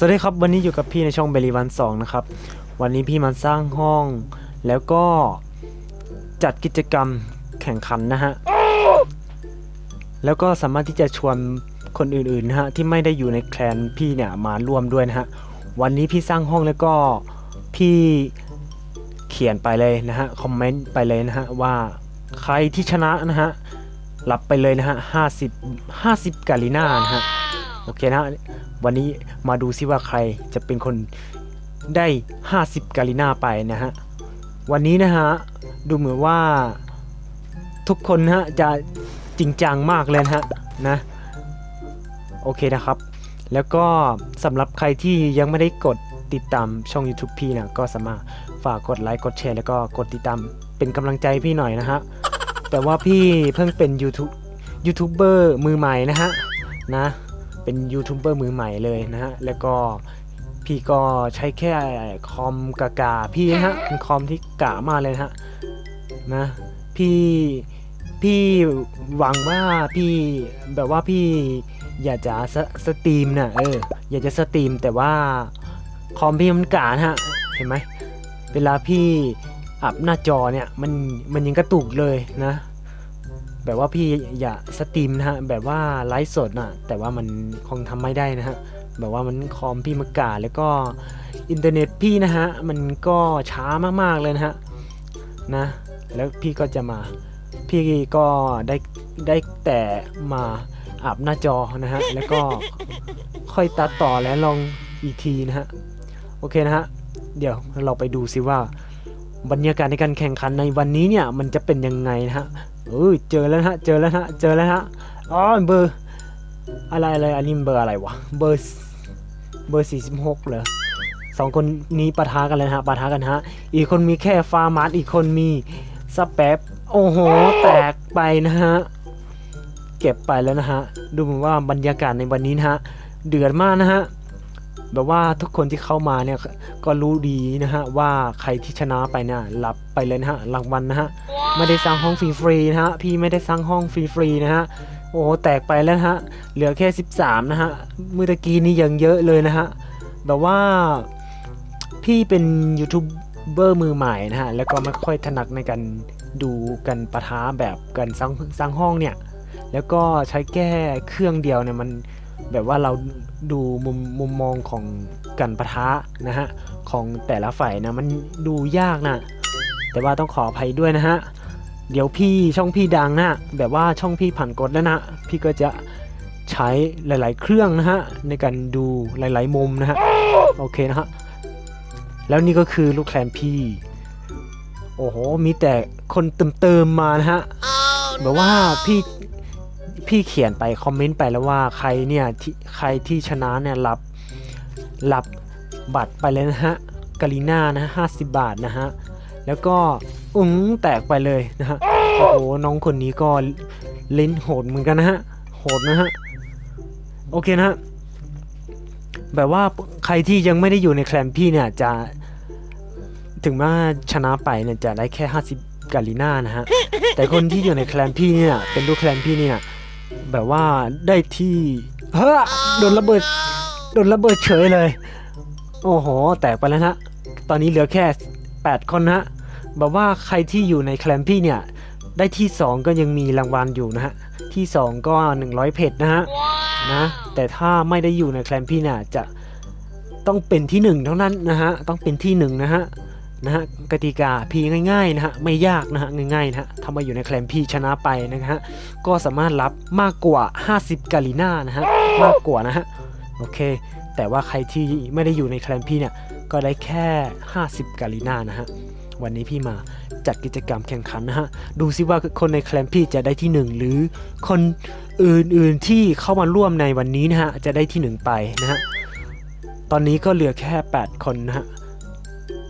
สวัสดีครับวันนี้อยู่กับพี่ในช่องเบลีวันสองนะครับ วันนี้พี่มาสร้างห้อง แล้วก็จัดกิจกรรมแข่งขันนะฮะ แล้วก็สามารถที่จะชวนคนอื่นๆนะฮะที่ไม่ได้อยู่ในแคลนพี่เนี่ยมาร่วมด้วยนะฮะ วันนี้พี่สร้างห้องแล้วก็พี่เขียนไปเลยนะฮะคอมเมนต์ไปเลยนะฮะว่าใครที่ชนะนะฮะรับไปเลยนะฮะห้าสิบห้าสิบกาลิน่านะฮะโอเคนะฮะ วันนี้มาดูซิว่าใครจะเป็นคนได้ 50 กาลิน่าไปนะฮะ วันนี้นะฮะ ดูเหมือนว่าทุกคนฮะจะจริงจังมากเลยนะฮะนะ โอเคนะครับ แล้วก็สำหรับใครที่ยังไม่ได้กดติดตามช่อง YouTube พี่นะก็สามารถฝากกดไลค์กดแชร์แล้วก็กดติดตามเป็นกำลังใจพี่หน่อยนะฮะ แต่ว่าพี่เพิ่งเป็น YouTube ยูทูบเบอร์มือใหม่นะฮะนะ เป็นยูทูบเบอร์มือใหม่เลยนะฮะ แล้วก็พี่ก็ใช้แค่คอมกากาพี่นะฮะเป็นคอมที่กามากเลยนะฮะนะพี่พี่หวังว่าพี่แบบว่าพี่อยากจะสสตรีมนะเอออยากจะสตรีมแต่ว่าคอมพี่มันกานะฮะเห็นไหมเวลาพี่อับหน้าจอเนี่ยมันมันยังกระตุกเลยนะ แบบว่าพี่อย่าสตรีมนะฮะแบบว่าไลฟ์สดนะแต่ว่ามันคงทำไม่ได้นะฮะแบบว่ามันคอมพี่มากาแล้วก็อินเทอร์เน็ตพี่นะฮะมันก็ช้ามากๆเลยนะฮะนะแล้วพี่ก็จะมาพี่ก็ได้ได้แต่มาอับหน้าจอนะฮะแล้วก็ค่อยตัดต่อแล้วลองอีกทีนะฮะโอเคนะฮะเดี๋ยวเราไปดูซิว่า บรรยากาศในการแข่งขันในวันนี้เนี่ยมันจะเป็นยังไงนะฮะเอ้เจอแล้วฮะเจอแล้วฮะเจอแล้วฮะอ๋อเบอร์อะไรอะไรอันนี้เบอร์อะไรวะเบอร์เบอร์46เหรอสองคนนี้ปะทะกันเลยฮะปะทะกันฮะ อีกคนมีแค่ฟาร์มาร์อีกคนมีสเปปโอ้โห แตกไปนะฮะ เก็บไปแล้วนะฮะ ดูเหมือนว่าบรรยากาศในวันนี้นะฮะ เดือดมากนะฮะ แบบว่าทุกคนที่เข้ามาเนี่ยก็รู้ดีนะฮะว่าใครที่ชนะไปเนี่ยรับไปเลยนะฮะรางวัลนะฮะไม่ได้สร้างห้องฟรีๆนะฮะพี่ไม่ได้สร้างห้องฟรีๆนะฮะโอ้แตกไปแล้วฮะเหลือแค่ 13 นะฮะมือตะกี้นี้ยังเยอะเลยนะฮะแบบว่าพี่เป็นยูทูบเบอร์มือใหม่นะฮะแล้วก็ไม่ค่อยถนัดในการดูกันปะทะแบบกันสร้างสร้างห้องเนี่ยแล้วก็ใช้แก้เครื่องเดียวเนี่ยมัน แบบว่าเราดูมุมมุมมองของกันปะทะนะฮะของแต่ละฝ่ายนะมันดูยากนะ แต่ว่าต้องขออภัยด้วยนะฮะเดี๋ยวพี่ช่องพี่ดังนะแบบว่าช่องพี่ผ่านกดแล้วนะพี่ก็จะใช้หลาย ๆ เครื่องนะฮะในการดูหลาย ๆ มุมนะฮะโอเคนะฮะแล้วนี่ก็คือลูกแคลนพี่โอ้โหมีแต่คนเติมๆมานะฮะแบบว่าพี่ พี่เขียนไปคอมเมนต์ไปแล้วว่าใครเนี่ยที่ใครที่ชนะเนี่ยรับรับบัตรไปเลยนะฮะกาลิน่านะห้าสิบบาทนะฮะแล้วก็อุ้งแตกไปเลยนะฮะโอ้โหน้องคนนี้ก็เล่นโหดเหมือนกันนะฮะโหดนะฮะโอเคนะฮะแบบว่าใครที่ยังไม่ได้อยู่ในแคลมพี่เนี่ยจะถึงแม้ว่าชนะไปเนี่ยจะได้แค่ 50กาลิน่านะฮะแต่คนที่อยู่ในแคลมพี่เนี่ยเป็นลูกแคลมพี่เนี่ย แบบว่าได้ที่เฮ้อโดนระเบิดโดนระเบิดเฉยเลย โอ้โห แตกไปแล้วนะฮะตอนนี้เหลือแค่ 8 คนนะฮะแบบว่าใครที่อยู่ในแคลมพี่เนี่ย ได้ที่ 2 ก็ยังมีรางวัลอยู่นะฮะ ที่ 2 ก็ 100 เพชรนะฮะนะ แต่ถ้าไม่ได้อยู่ในแคลมพี่เนี่ยจะต้องเป็นที่ 1 เท่านั้นนะฮะ ต้องเป็นที่ 1 นะฮะ นะฮะกติกาพีง่ายๆนะฮะไม่ยากนะฮะง่ายๆนะฮะถ้ามาอยู่ในแคลมพีชนะไปนะฮะก็สามารถรับมากกว่า 50 กาลิน่านะฮะมากกว่านะฮะโอเค แต่ว่าใครที่ไม่ได้อยู่ในแคลมพีเนี่ยก็ได้แค่ 50 กาลิน่านะฮะวันนี้พี่มาจัดกิจกรรมแข่งขันนะฮะดูซิว่าคนในแคลมพี่จะได้ที่ 1 หรือคนอื่นๆที่เข้ามาร่วมในวันนี้นะฮะจะได้ที่ 1 ไปนะฮะตอนนี้ก็เหลือแค่ 8 คนนะฮะ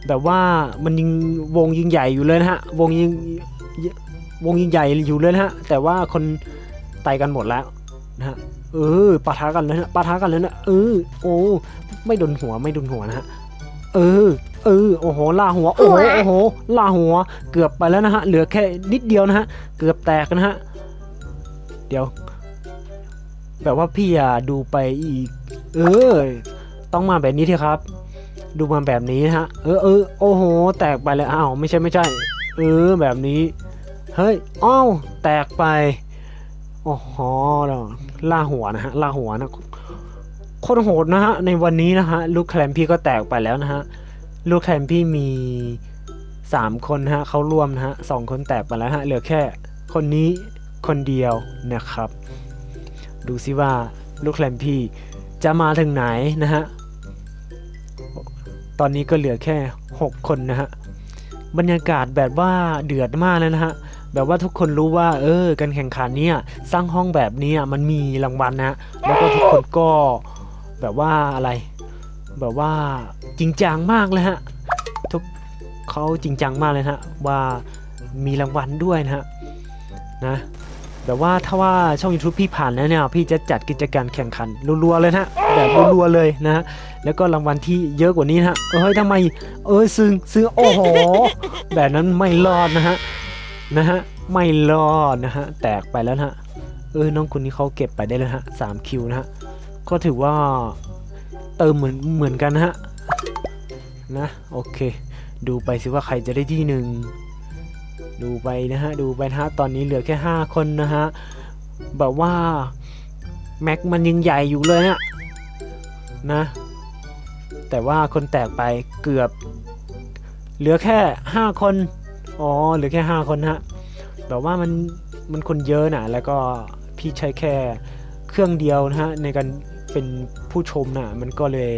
แบบว่ามันยิงวงยิงใหญ่อยู่เลยนะฮะวงยิงวงยิงใหญ่อยู่เลยนะฮะแต่ว่าคนตายกันหมดแล้วนะฮะเออปะทะกันแล้วนะปะทะกันแล้วนะเออโอ้ไม่โดนหัวไม่โดนหัวนะฮะเออเออโอ้โหล่าหัวโอ้โหโอ้โหล่าหัวเกือบไปแล้วนะฮะเหลือแค่นิดเดียวนะฮะเกือบแตกนะฮะเดี๋ยว แบบว่าพี่อะดูไปอีก เออ ต้องมาแบบนี้ทีครับ ดูมาแบบนี้นะฮะ เออเออโอ้โห แตกไปเลยอ้าวไม่ใช่ไม่ใช่ เออแบบนี้ เฮ้ยอ้าวแตกไป โอ้โหล่าหัวนะฮะล่าหัวนะคตรโหดนะฮะ ในวันนี้นะฮะ ลูกแคลมพี่ก็แตกไปแล้วนะฮะ ลูกแคลมพี่มีสามคนนะฮะเขาร่วมนะฮะสองคนแตกไปแล้วฮะ เหลือแค่ คนนี้คนเดียวนะครับ ดูซิว่าลูกแคลมพี่จะมาถึงไหนนะฮะ ตอนนี้ก็เหลือแค่ 6 คนนะฮะ บรรยากาศแบบว่าเดือดมากเลยนะฮะ แบบว่าทุกคนรู้ว่า เออ การแข่งขันเนี่ยสร้างห้องแบบนี้อะมันมีรางวัลนะฮะแล้วก็ทุกคนก็แบบว่าอะไร แบบว่าจริงจังมากเลยฮะทุกเขาจริงจังมากเลยฮะว่ามีรางวัลด้วยนะฮะนะ แบบว่าถ้าว่าช่อง YouTube พี่ผ่านแล้วเนี่ยพี่จะจัดกิจกรรมแข่งขันรัวๆเลยนะฮะแบบรัวๆเลยนะฮะแล้วก็รางวัลที่เยอะกว่านี้นะฮะเอ้ยทำไมเอ้ยซึ่งซึ่งโอ้โหแบบนั้นไม่รอดนะฮะนะฮะไม่รอดนะฮะแตกไปแล้วนะฮะเออน้องคนนี้เขาเก็บไปได้เลยฮะสามคิวนะฮะก็ถือว่าเติมเหมือนเหมือนกันนะฮะนะโอเค ดูไปสิว่าใครจะได้ที่หนึ่ง ดูไปนะฮะ ดูไปนะฮะ ตอนนี้เหลือแค่ 5 คนนะฮะ แบบว่า แม็กมันยังใหญ่อยู่เลยเนี่ยนะ แต่ว่าคนแตกไปเกือบ เหลือแค่ 5 คน อ๋อ เหลือแค่ 5 คนฮะ แบบว่ามันมันคนเยอะนะแล้วก็พี่ใช้แค่เครื่องเดียวนะฮะ ในการเป็นผู้ชมนะมันก็เลย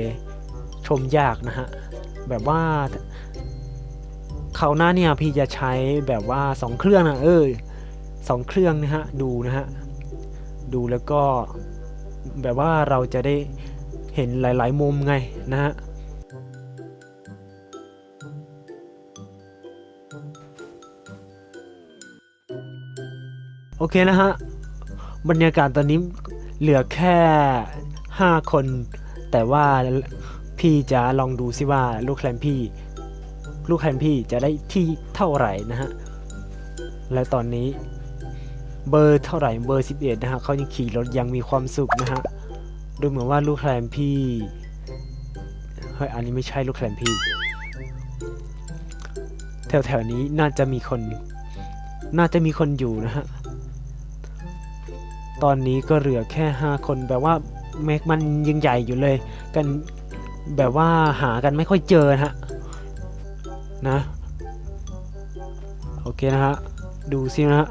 ชมยากนะฮะ แบบว่า เขาวหน้าเนี่ยพี่จะใช้แบบว่า 2 เครื่องนะเออสองเครื่องนะฮะดูนะฮะดูแล้วก็แบบว่าเราจะได้เห็นหลาย ๆ มุมไงนะฮะโอเคนะฮะบรรยากาศตอนนี้เหลือแค่ 5 คน แต่ว่าพี่จะลองดูซิว่าลูกแคลมพี่ ลูกแคลมพี่จะได้ที่เท่าไหร่นะฮะ และตอนนี้เบอร์เท่าไหร่เบอร์ 11 นะฮะเขายังขี่รถยังมีความสุขนะฮะ ดูเหมือนว่าลูกแคลมพี่เฮ้ยอันนี้ไม่ใช่ลูกแคลมพี่ แถวๆนี้น่าจะมีคน น่าจะมีคนอยู่นะฮะ ตอนนี้ก็เหลือแค่ 5 คนแบบว่าแม็กมันยังใหญ่อยู่เลย กันแบบว่าหากันไม่ค่อยเจอนะฮะ นะ โอเคนะฮะ ดูซินะฮะ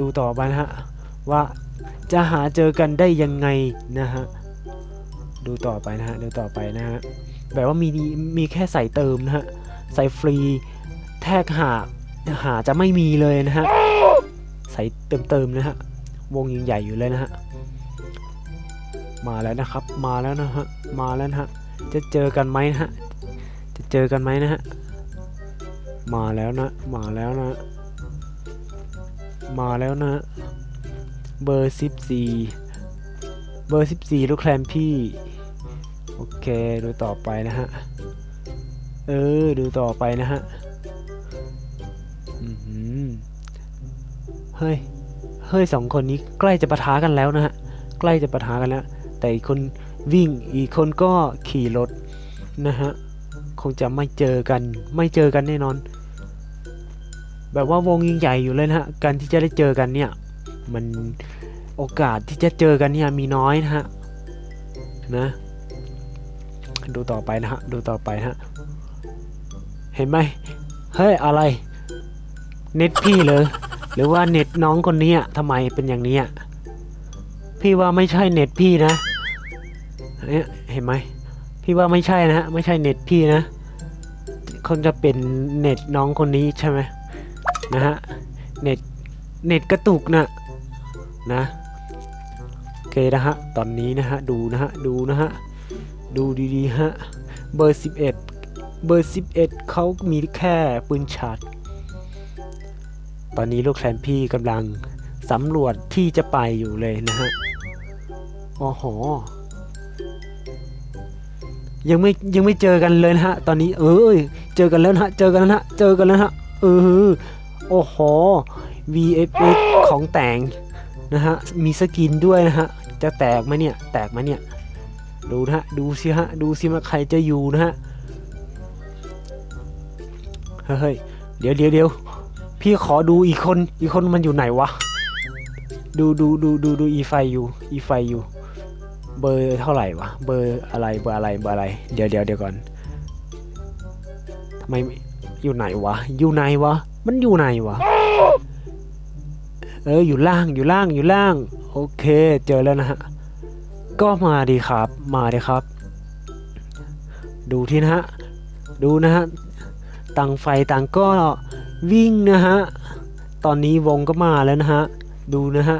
ดูต่อไปนะฮะ ว่าจะหาเจอกันได้ยังไงนะฮะ ดูต่อไปนะฮะ ดูต่อไปนะฮะ แบบว่ามีมีแค่ใส่เติมนะฮะ ใส่ฟรีแทกหาหาจะไม่มีเลยนะฮะ ใส่เติมเติมนะฮะ วงยังใหญ่อยู่เลยนะฮะ มาแล้วนะครับ มาแล้วนะฮะ มาแล้วนะฮะ จะเจอกันไหมนะฮะ จะเจอกันไหมนะฮะ มาแล้วนะ มาแล้วนะ มาแล้วนะ เบอร์สิบสี่เบอร์สิบสี่ลูกแคลมพี่ โอเค ดูต่อไปนะฮะ เออ ดูต่อไปนะฮะ อือหือเฮ้ย เฮ้ยสองคนนี้ใกล้จะปะทะกันแล้วนะฮะ ใกล้จะปะทะกันแล้ว แต่อีกคนวิ่ง อีกคนก็ขี่รถนะฮะ คงจะไม่เจอกัน ไม่เจอกันแน่นอน แบบว่าวงยิ่งใหญ่อยู่เลยนะฮะการที่จะได้เจอกันเนี่ย มันโอกาสที่จะเจอกันเนี่ยมีน้อยนะฮะนะ ดูต่อไปนะฮะดูต่อไปนะฮะเห็นไหมเฮ้ยอะไร เน็ตพี่เลยหรือว่าเน็ตน้องคนนี้อะทำไมเป็นอย่างนี้อะพี่ว่าไม่ใช่เน็ตพี่นะเนี่ยเห็นไหมพี่ว่าไม่ใช่นะฮะไม่ใช่เน็ตพี่นะคงจะเป็นเน็ตน้องคนนี้ใช่ไหม นะฮะ เน็ต เน็ตกระตุกนะนะโอเคนะฮะ ตอนนี้นะฮะ ดูนะฮะ ดูนะฮะ ดูดีๆฮะ เบอร์ 11 เบอร์ 11เขามีแค่ปืนฉาดตอนนี้ลูกแคลมพี่กำลังสำรวจที่จะไปอยู่เลยนะฮะโอ้โห ยังไม่ยังไม่เจอกันเลยนะฮะ ตอนนี้เอ้ย เจอกันแล้วนะฮะ เจอกันแล้วนะฮะ เจอกันแล้วนะฮะ เออ โอ้โห VFX ของแต่งนะฮะ มีสกินด้วยนะฮะ จะแตกไหมเนี่ย แตกไหมเนี่ย ดูนะฮะ ดูสิฮะ ดูสิว่าใครจะอยู่นะฮะ เฮ้ย เดี๋ยวเดี๋ยวเดี๋ยวพี่ขอดูอีกคน อีกคนมันอยู่ไหนวะ ดูดูดูดูดูอีไฟอยู่ อีไฟอยู่ เบอร์เท่าไหร่วะ เบอร์อะไร เบอร์อะไร เบอร์อะไร เดี๋ยวเดี๋ยวเดี๋ยวก่อนทำไมอยู่ไหนวะ อยู่ไหนวะ มันอยู่ไหนวะ เอออยู่ล่างอยู่ล่างอยู่ล่าง โอเค เจอแล้วนะฮะ ก็มาดีครับ มาดีครับ ดูที่นะฮะ ดูนะฮะ ต่างไฟต่างก็วิ่งนะฮะ ตอนนี้วงก็มาแล้วนะฮะ ดูนะฮะ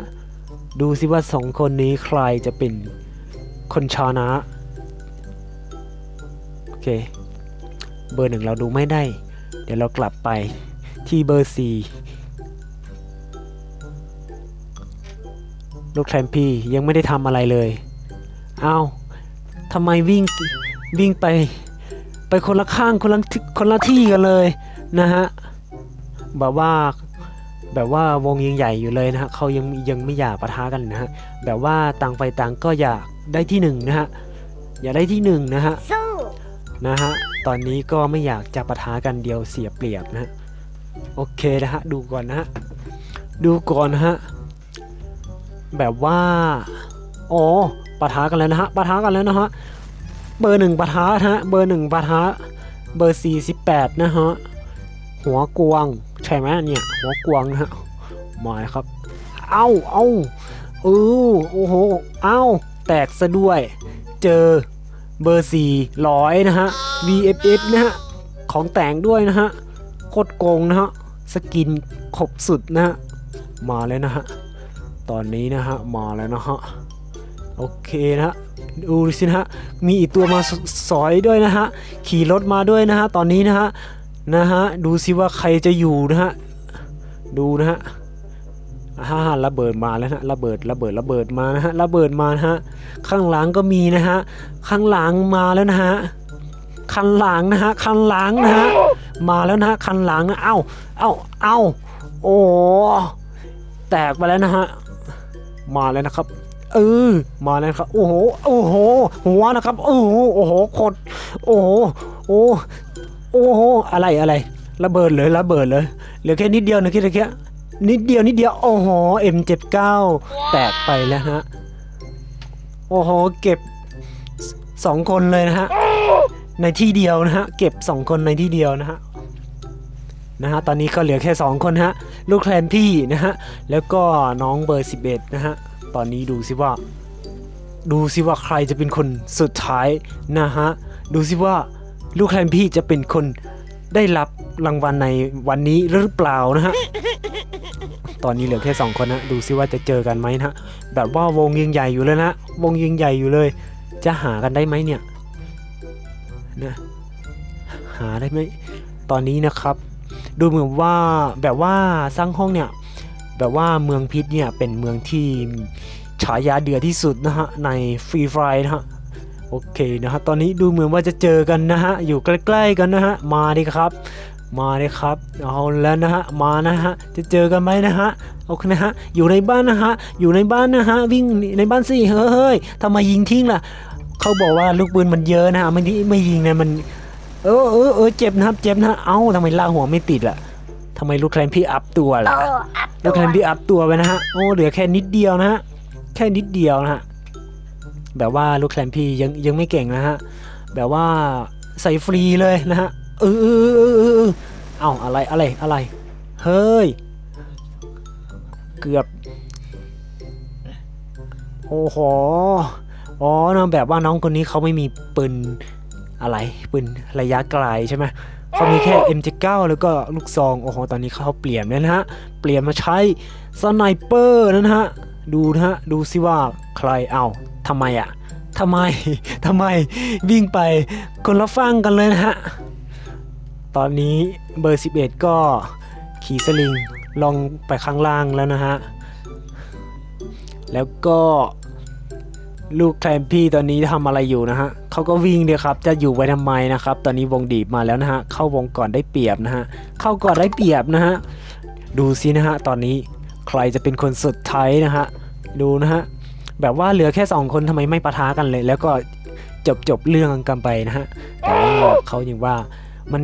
ดูสิว่าสองคนนี้ใครจะเป็นคนชนะ โอเค เบอร์หนึ่งเราดูไม่ได้ เดี๋ยวเรากลับไป ที่เบอร์สี่ลูกแคลมพี่ยังไม่ได้ทำอะไรเลยเอา้าทำไมวิ่งวิ่งไป ไปคนละข้างคนละทิคนละที่กันเลยนะฮะแบบว่าแบบว่าวงยังใหญ่อยู่เลยนะฮะเขายังยังไม่อยากปะทะกันนะฮะแบบว่าต่างไฟต่างก็อยากได้ที่หนึ่งนะฮะอยากได้ที่หนึ่งนะฮะสู้นะฮะตอนนี้ก็ไม่อยากจะปะทะกันเดียวเสียเปรียบนะฮะ โอเคนะฮะ ดูก่อนนะฮะ ดูก่อนนะฮะ แบบว่าอ๋อปะทะกันแล้วนะฮะปะทะกันแล้วนะฮะ เบอร์หนึ่งปะทะนะฮะ เบอร์หนึ่งปะทะ เบอร์สี่สิบแปดนะฮะ หัวกวางใช่ไหมเนี่ย หัวกวางนะฮะมายครับ เอ้า เอ้าเออโอ้โห เอ้า แตกซะด้วย เจอเบอร์สี่ร้อยนะฮะ VFF นะฮะ ของแต่งด้วยนะฮะ ตรโกงนะฮะ สกินขบสุดนะฮะ มาแล้วนะฮะ ตอนนี้นะฮะ มาแล้วนะฮะ โอเคนะฮะ ดูสินะฮะ มีอีกตัวมาสอยด้วยนะฮะ ขี่รถมาด้วยนะฮะ ตอนนี้นะฮะ นะฮะ ดูสิว่าใครจะอยู่นะฮะ ดูนะฮะฮ่าระเบิดมาแล้วนะระเบิดระเบิดระเบิดมานะฮะระเบิดมานะฮะข้างหลังก็มีนะฮะข้างหลังมาแล้วนะฮะ คันหลังนะฮะคันหลังนะฮะมาแล้วนะฮะคันหลังนะเอ้าเอ้าเอ้าโอ้แตกไปแล้วนะฮะมาแล้วนะครับเออมาแล้วครับโอ้โหโอ้โหหัวนะครับโอ้โหโอ้โหโคตรโอ้โหโอ้โอ้โหอะไรอะไรระเบิดเลยระเบิดเลยเหลือแค่นิดเดียวนะคิดแค่นิดเดียวนิดเดียวโอ้โห M79 แตกไปแล้วฮะโอ้โหเก็บสองคนเลยนะฮะ ในที่เดียวนะฮะเก็บสองคนในที่เดียวนะฮะนะฮะตอนนี้ก็เหลือแค่สองคนฮะลูกแคลนพี่นะฮะแล้วก็น้องเบอร์ 11 นะฮะตอนนี้ดูสิว่า ดูสิว่าใครจะเป็นคนสุดท้ายนะฮะดูสิว่าลูกแคลนพี่จะเป็นคนได้รับรางวัลในวันนี้หรือเปล่านะฮะตอนนี้เหลือแค่สองคนนะดูสิว่าจะเจอกันไหมนะฮะแบบว่าวงยิงใหญ่อยู่เลยนะวงยิงใหญ่อยู่เลย จะหากันได้ไหมเนี่ย นะ หาได้ไหมตอนนี้นะครับ ดูเหมือนว่าแบบว่าสร้างห้องเนี่ยแบบว่าเมืองพิษเนี่ยเป็นเมืองที่ฉายาเดือดที่สุดนะฮะในฟรีไฟนะฮะโอเคนะฮะตอนนี้ดูเหมือนว่าจะเจอกันนะฮะอยู่ใกล้ๆกันนะฮะมาดิครับ มาเลยครับเอาแล้วนะฮะมานะฮะจะเจอกันไหมนะฮะโอเคนะฮะอยู่ในบ้านนะฮะอยู่ในบ้านนะฮะวิ่งในบ้านสิเฮ้ยทำไมยิงทิ้งล่ะ เขาบอกว่าลูกปืนมันเยอะนะฮะไม่ได้ไม่ยิงนะมัน เออเออเออเจ็บนะครับ เจ็บนะเอ้าทำไมล่ากหัวไม่ติดล่ะทำไมลูกแคลนพี่อัพตัวโอ้ล่ะอัพลูตักวแคลนพี่อัพตัวไปนะฮะโอ้เหลือแค่นิดเดียวนะฮะแค่นิดเดียวนะฮะแบบว่าลูกแคลนพี่ยังยังไม่เก่งนะฮะแบบว่าใส่ฟรีเลยนะฮะเออเออเออเออเออเอ้าอะไรอะไรอะไร เฮ้ย เกือบ โอ้โห อ๋อนะแบบว่าน้องคนนี้เขาไม่มีปืนอะไรปืนระยะไกลใช่ไหมเขามีแค่ M79 แล้วก็ลูกซอง โอ้โห ตอนนี้เขาเปลี่ยนแล้วนะฮะ เปลี่ยนมาใช้สไนเปอร์แล้วนะฮะ ดูนะฮะ ดูสิว่าใครเอาทำไมอะทำไมทำไมวิ่งไปคนละฟังกันเลยนะฮะ ตอนนี้เบอร์ 11 ก็ขี่สลิงลงไปข้างล่างแล้วนะฮะ แล้วก็ ลูกแคลมพี่ตอนนี้ทำอะไรอยู่นะฮะเขาก็วิ่งเดียครับ จะอยู่ไว้ทำไมนะครับ ตอนนี้วงดีบมาแล้วนะฮะ เข้าวงก่อนได้เปรียบนะฮะ เข้าก่อนได้เปรียบนะฮะ ดูซินะฮะ ตอนนี้ใครจะเป็นคนสุดท้ายนะฮะ ดูนะฮะ แบบว่าเหลือแค่สองคนทำไมไม่ปะทะกันเลย แล้วก็จบจบเรื่องกันไปนะฮะ แต่ว่าเขายังว่ามัน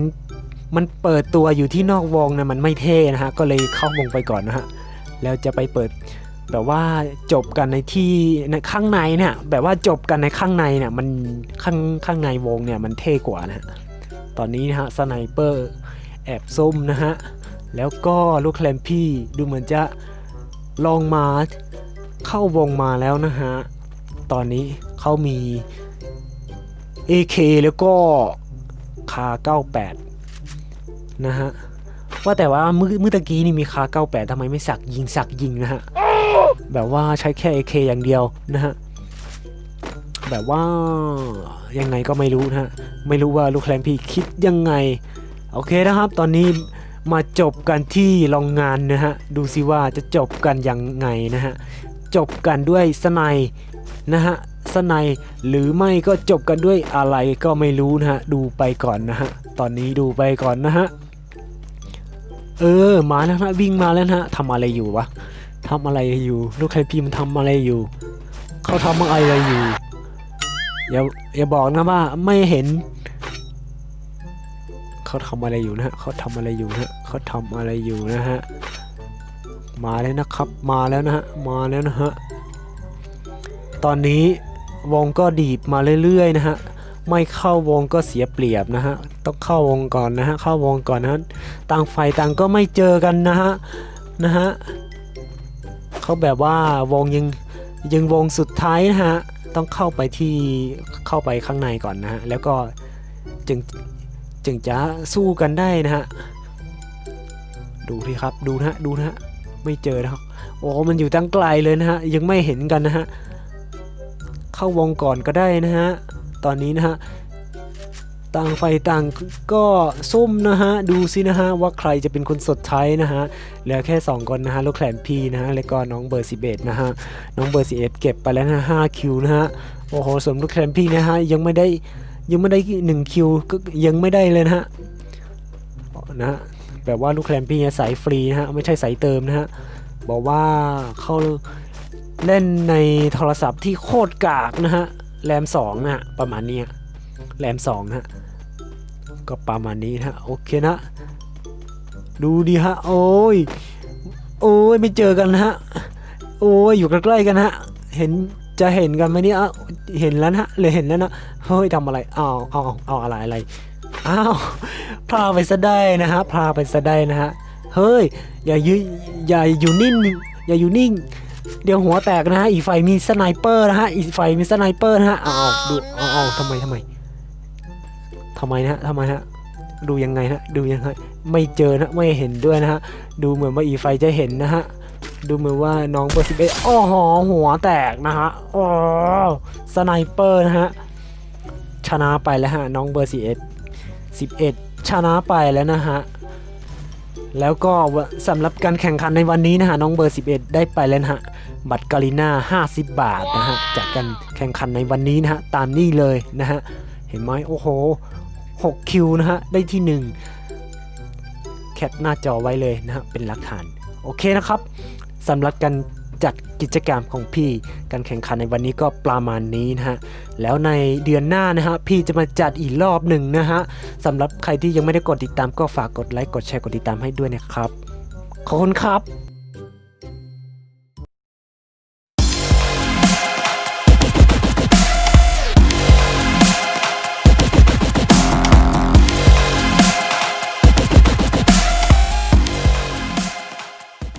มันเปิดตัวอยู่ที่นอกวงนะมันไม่เท่นะฮะ ก็เลยเข้าวงไปก่อนนะฮะ แล้วจะไปเปิด แบบว่าจบกันในที่ในข้างในเนี่ยแบบว่าจบกันในข้างในเนี่ยมันข้างข้างในวงเนี่ยมันเท่กว่านะฮะตอนนี้นะฮะสไนเปอร์แอบส้มนะฮะแล้วก็ลูกแคลมพี่ดูเหมือนจะลองมาเข้าวงมาแล้วนะฮะตอนนี้เขามี AK แล้วก็คา98นะฮะว่าแต่ว่ามือมือตะกี้นี่มีคา98ทำไมไม่สักยิงสักยิงนะฮะ แบบว่าใช้แค่ AK อย่างเดียวนะฮะ แบบว่ายังไงก็ไม่รู้นะฮะ ไม่รู้ว่าลูกแคลมพี่คิดยังไง โอเคนะครับ ตอนนี้มาจบกันที่โรงงานนะฮะ ดูสิว่าจะจบกันยังไงนะฮะ จบกันด้วยสไนนะฮะสไนหรือไม่ก็จบกันด้วยอะไรก็ไม่รู้นะฮะ ดูไปก่อนนะฮะ ตอนนี้ดูไปก่อนนะฮะ เออ มาแล้วนะวิ่งมาแล้วนะฮะทำอะไรอยู่วะ ทำอะไรอยู่ ลูกใครพิมพ์ทำอะไรอยู่ เขาทำอะไรอยู่ อย่าอย่าบอกนะว่าไม่เห็น เขาทำอะไรอยู่นะฮะเขาทำอะไรอยู่นะฮะเขาทำอะไรอยู่นะฮะ มาแล้วนะครับ มาแล้วนะฮะ มาแล้วนะฮะ ตอนนี้วงก็ดีบมาเรื่อยๆนะฮะ ไม่เข้าวงก็เสียเปรียบนะฮะ ต้องเข้าวงก่อนนะฮะ เข้าวงก่อนนะฮะ ต่างฝ่ายต่างก็ไม่เจอกันนะฮะ นะฮะ เขาแบบว่าวงยังยังวงสุดท้ายนะฮะ ต้องเข้าไปที่เข้าไปข้างในก่อนนะฮะ แล้วก็จึงจึงจะสู้กันได้นะฮะ ดูที่ครับ ดูนะฮะ ดูนะฮะ ไม่เจอนะครับ โอ้ มันอยู่ตั้งไกลเลยนะฮะ ยังไม่เห็นกันนะฮะ เข้าวงก่อนก็ได้นะฮะ ตอนนี้นะฮะ ต่างไฟต่างก็ซุ่มนะฮะ ดูสินะฮะ ว่าใครจะเป็นคนสุดท้ายนะฮะ เหลือแค่ 2 คนนะฮะลูกแคลมพีนะฮะ แล้วก็น้องเบอร์11นะฮะ น้องเบอร์11เก็บไปแล้วนะ5คิวนะฮะ โอ้โหส่วนลูกแคลมพีนะฮะ ยังไม่ได้ยังไม่ได้1คิวก็ยังไม่ได้เลยนะฮะนะฮะแบบว่าลูกแคลมพีเนี่ยสายฟรีนะฮะ ไม่ใช่สายเติมนะฮะ บอกว่าเขาเล่นในโทรศัพท์ที่โคตรกากนะฮะ แรม2นะฮะ ประมาณนี้แรม2นะฮะ ก็ประมาณนี้นะโอเคนะ ดูดีฮะ โอ้ย โอ้ยไม่เจอกันนะฮะ โอ้ยอยู่ใกล้ๆกันฮะ เห็นจะเห็นกันไหมเนี่ยเห็นแล้วนะเลยเห็นแล้วนะ เฮ้ยทำอะไรอ้าวอ้าวอ้าวอะไรอะไร อ้าวพาไปซะได้นะฮะพาไปซะได้นะฮะ เฮ้ย อย่ายือย่าอยู่นิ่ง อย่าอยู่นิ่ง เดี๋ยวหัวแตกนะฮะ อีกฝ่ายมีสไนเปอร์นะฮะ อีกฝ่ายมีสไนเปอร์นะฮะ อ้าวดูอ้าวทำไมทำไม ทำไมนะฮะทำไมฮะดูยังไงฮะดูยังไงไม่เจอนะไม่เห็นด้วยนะฮะดูเหมือนว่าอีกฝ่ายจะเห็นนะฮะดูเหมือนว่าน้องเบอร์สิบเอ็ดอ้อหอหัวแตกนะฮะอ๋อสไนเปอร์นะฮะชนะไปแล้วฮะน้องเบอร์สิบเอ็ดสิบเอ็ดชนะไปแล้วนะฮะแล้วก็สำหรับการแข่งขันในวันนี้นะฮะน้องเบอร์ 11 ได้ไปแล้วนะฮะบัตรกาลิน่า50 บาทนะฮะจากการแข่งขันในวันนี้นะฮะตามนี่เลยนะฮะเห็นไหมโอ้โห 6คิวนะฮะ ได้ที่ 1 แคปหน้าจอไว้เลยนะฮะ เป็นหลักฐาน โอเคนะครับสำหรับการจัดกิจกรรมของพี่ การแข่งขันในวันนี้ก็ประมาณนี้นะฮะ แล้วในเดือนหน้านะฮะ พี่จะมาจัดอีกรอบหนึ่งนะฮะสำหรับใครที่ยังไม่ได้กดติดตามก็ฝากกดไลค์ กดแชร์ กดติดตามให้ด้วยนะครับ ขอบคุณครับ